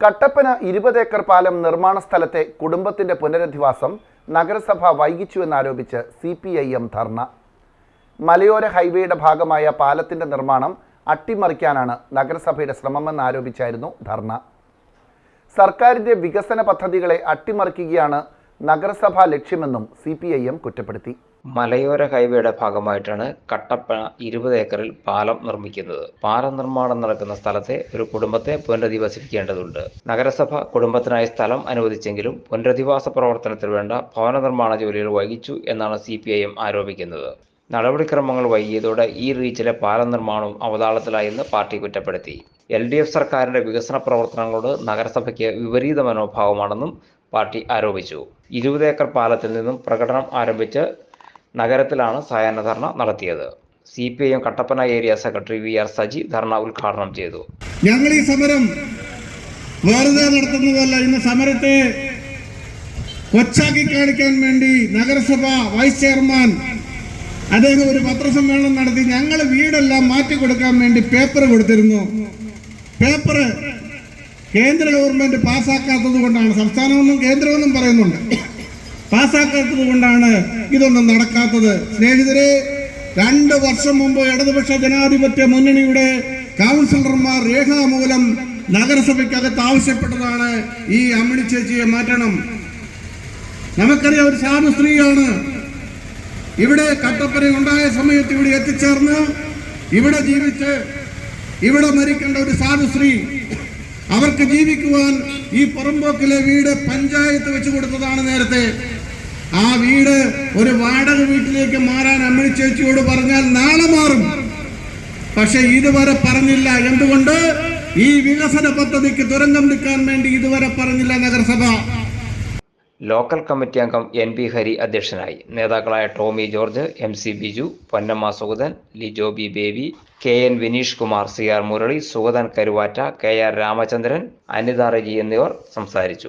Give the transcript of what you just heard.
കട്ടപ്പന ഇരുപത് ഏക്കർ പാലം നിർമ്മാണ സ്ഥലത്തെ കുടുംബത്തിന്റെ പുനരധിവാസം നഗരസഭ വൈകിച്ചുവെന്നാരോപിച്ച് സി പി ഐ എം ധർണ. മലയോര ഹൈവേയുടെ ഭാഗമായ പാലത്തിന്റെ നിർമ്മാണം അട്ടിമറിക്കാനാണ് നഗരസഭയുടെ ശ്രമമെന്നാരോപിച്ചായിരുന്നു ധർണ. സർക്കാരിന്റെ വികസന പദ്ധതികളെ അട്ടിമറിക്കുകയാണ് നഗരസഭാ ലക്ഷ്യമെന്നും സി പി ഐ എം കുറ്റപ്പെടുത്തി. മലയോര ഹൈവേയുടെ ഭാഗമായിട്ടാണ് കട്ടപ്പന ഇരുപത് ഏക്കറിൽ പാലം നിർമ്മിക്കുന്നത്. പാലം നിർമ്മാണം നടക്കുന്ന സ്ഥലത്തെ ഒരു കുടുംബത്തെ പുനരധിവസിപ്പിക്കേണ്ടതുണ്ട്. നഗരസഭ കുടുംബത്തിനായി സ്ഥലം അനുവദിച്ചെങ്കിലും പുനരധിവാസ പ്രവർത്തനത്തിൽ വേണ്ട ഭവന നിർമ്മാണ ജോലികൾ വൈകിച്ചു എന്നാണ് സി ആരോപിക്കുന്നത്. നടപടിക്രമങ്ങൾ വൈകിയതോടെ ഈ റീച്ചിലെ പാലം നിർമ്മാണവും അവതാളത്തിലായെന്ന് പാർട്ടി കുറ്റപ്പെടുത്തി. എൽ ഡി എഫ് സർക്കാരിന്റെ വികസന പ്രവർത്തനങ്ങളോട് നഗരസഭയ്ക്ക് വിപരീത മനോഭാവമാണെന്നും പാർട്ടി ആരോപിച്ചു. ഇരുപത് ഏക്കർ പാലത്തിൽ നിന്നും പ്രകടനം ആരംഭിച്ച് നഗരത്തിലാണ് സായാഹ്ന ധർണ നടത്തിയത്. C P I M Kattappana area secretary V R Saji ധർണ ഉദ്ഘാടനം ചെയ്തു. ഞങ്ങൾ ഈ സമരം വെറുതെ നടത്തുന്നതല്ല. ഇന്ന് സമരത്തെ കൊച്ചാക്കി കാണിക്കാൻ വേണ്ടി നഗരസഭ വൈസ് ചെയർമാൻ അദ്ദേഹം ഒരു പത്രസമ്മേളനം നടത്തി. ഞങ്ങൾ വീടെല്ലാം മാറ്റി കൊടുക്കാൻ വേണ്ടി പേപ്പർ കൊടുത്തിരുന്നു. പേപ്പർ കേന്ദ്ര ഗവൺമെന്റ് പാസ്സാക്കാത്തത് കൊണ്ടാണ് സംസ്ഥാനമൊന്നും കേന്ദ്രമൊന്നും പറയുന്നുണ്ട്. പാസ്സാക്കാത്തത് കൊണ്ടാണ് ഇതൊന്നും നടക്കാത്തത്. സ്നേഹിതരെ രണ്ട് വർഷം മുമ്പ് ഇടതുപക്ഷ ജനാധിപത്യ മുന്നണിയുടെ കൗൺസിലർമാർ രേഖാമൂലം നഗരസഭയ്ക്കകത്ത് ആവശ്യപ്പെട്ടതാണ് ഈ അമ്മിണി ചേച്ചിയെ മാറ്റണം. നമുക്കറിയാം ഒരു സാധു സ്ത്രീയാണ്. ഇവിടെ കട്ടപ്പന ഉണ്ടായ സമയത്ത് ഇവിടെ എത്തിച്ചേർന്ന് ഇവിടെ ജീവിച്ച് ഇവിടെ മരിക്കേണ്ട ഒരു സാധു സ്ത്രീ അവർക്ക് ജീവിക്കുവാൻ ഈ പുറമ്പോക്കിലെ വീട് പഞ്ചായത്ത് വെച്ചു കൊടുത്തതാണ് നേരത്തെ. ആ വീട് ഒരു വാടക വീട്ടിലേക്ക് മാറാൻ അമ്മണി ചേച്ചിയോട് പറഞ്ഞാൽ നാളെ മാറും. പക്ഷെ ഇതുവരെ പറഞ്ഞില്ല. എന്തുകൊണ്ട്? ഈ വികസന പദ്ധതിക്ക് തുരങ്കം നിൽക്കാൻ വേണ്ടി ഇതുവരെ പറഞ്ഞില്ല നഗരസഭ. ലോക്കൽ കമ്മിറ്റി അംഗം എൻ ബി ഹരി അധ്യക്ഷനായി. നേതാക്കളായ Tomy George M C Biju Ponnamma Sugathan Lijo B Baby K N Vineesh Kumar C R Murali Sugathan Karuvatta K R Ramachandran Anitha Reji എന്നിവർ സംസാരിച്ചു.